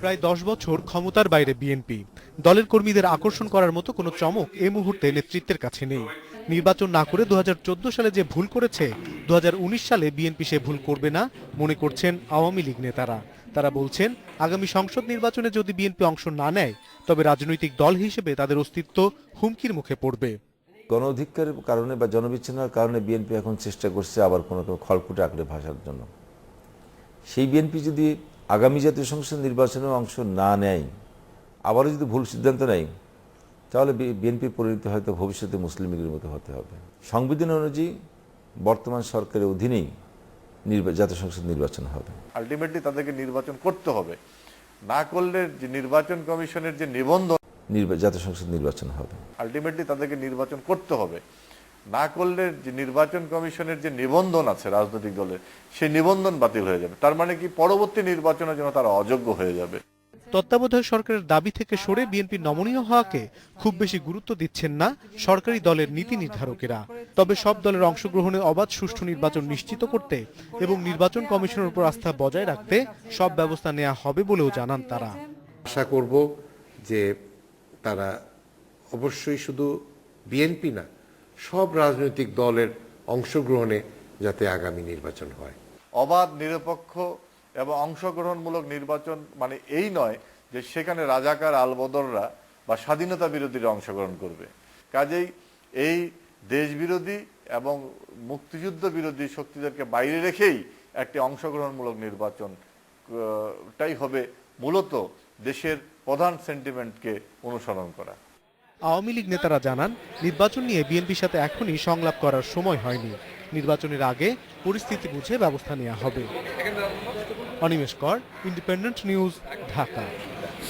প্রায় দশ বছর ক্ষমতার বাইরে বিএনপি। দলের কর্মীদের আকর্ষণ করার মতো কোনো চমক এই মুহূর্তে নেতৃত্বের কাছে নেই। নির্বাচন না করে দুহাজার চোদ্দ সালে যে ভুল করেছে, দুহাজার উনিশ সালে বিএনপি সে ভুল করবে না, মনে করছেন আওয়ামী লীগ নেতারা। তারা বলছেন, আগামী সংসদ নির্বাচনে যদি বিএনপি অংশ না নেয়, তবে রাজনৈতিক দল হিসেবে তাদের অস্তিত্ব হুমকির মুখে পড়বে। গণ অধিকারের কারণে বা জনবিচ্ছিন্নার কারণে বিএনপি এখন চেষ্টা করছে আবার কোনো খড়কুটে আঁকড়ে ভাসার জন্য। সেই বিএনপি যদি আগামী জাতীয় সংসদ নির্বাচনে অংশ না নেয় আবারও যদি ভুল সিদ্ধান্ত নেয় তাহলে বিএনপির পরিণতি হয়তো ভবিষ্যতে মুসলিম লীগের মতো হতে হবে। সংবিধান অনুযায়ী বর্তমান সরকারের অধীনেই নির্বা- জাতীয় সংসদ নির্বাচন হবে। আলটিমেটলি তাদেরকে নির্বাচন করতে হবে। না করলে যে নির্বাচন কমিশনের যে নিবন্ধন জাতীয় সংসদ নির্বাচন হবে। আলটিমেটলি তাদেরকে নির্বাচন করতে হবে। না করলে যে নির্বাচন কমিশনের যে নিবন্ধন আছে রাজনৈতিক দলের সেই নিবন্ধন বাতিল হয়ে যাবে। তার মানে কি পরবর্তী নির্বাচনের জন্য তারা অযোগ্য হয়ে যাবে। তত্ত্বাবধায়ক সরকারের দাবি থেকে সরে বিএনপি নমনীয় হওয়াকে খুব বেশি গুরুত্ব দিচ্ছেন না সরকারি দলের নীতি নির্ধারকেরা। তবে সব দলের অংশগ্রহণে অবাধ সুষ্ঠু নির্বাচন নিশ্চিত করতে এবং নির্বাচন কমিশনের উপর আস্থা বজায় রাখতে সব ব্যবস্থা নেওয়া হবে বলেও জানান তারা। আশা করব যে তারা অবশ্যই শুধু বিএনপি না সব রাজনৈতিক দলের অংশগ্রহণে যাতে আগামী নির্বাচন হয়। অবাধ, নিরপেক্ষ এবং অংশগ্রহণমূলক নির্বাচন মানে এই নয় যে সেখানে রাজাকার, আলবদররা বা স্বাধীনতা বিরোধীরা অংশগ্রহণ করবে। কাজেই এই দেশবিরোধী এবং মুক্তিযুদ্ধ বিরোধী শক্তিদেরকে বাইরে রেখেই একটি অংশগ্রহণমূলক নির্বাচন টাই হবে মূলত দেশের প্রধান সেন্টিমেন্টকে অনুসরণ করা। আওয়ামী লীগ নেতারা জানান, নির্বাচন নিয়ে বিএনপির সাথে এখনই সংলাপ করার সময় হয়নি। নির্বাচনের আগে পরিস্থিতি বুঝে ব্যবস্থা নেওয়া হবে। অনিমেষ কর ইন্ডিপেন্ডেন্ট নিউজ ঢাকা।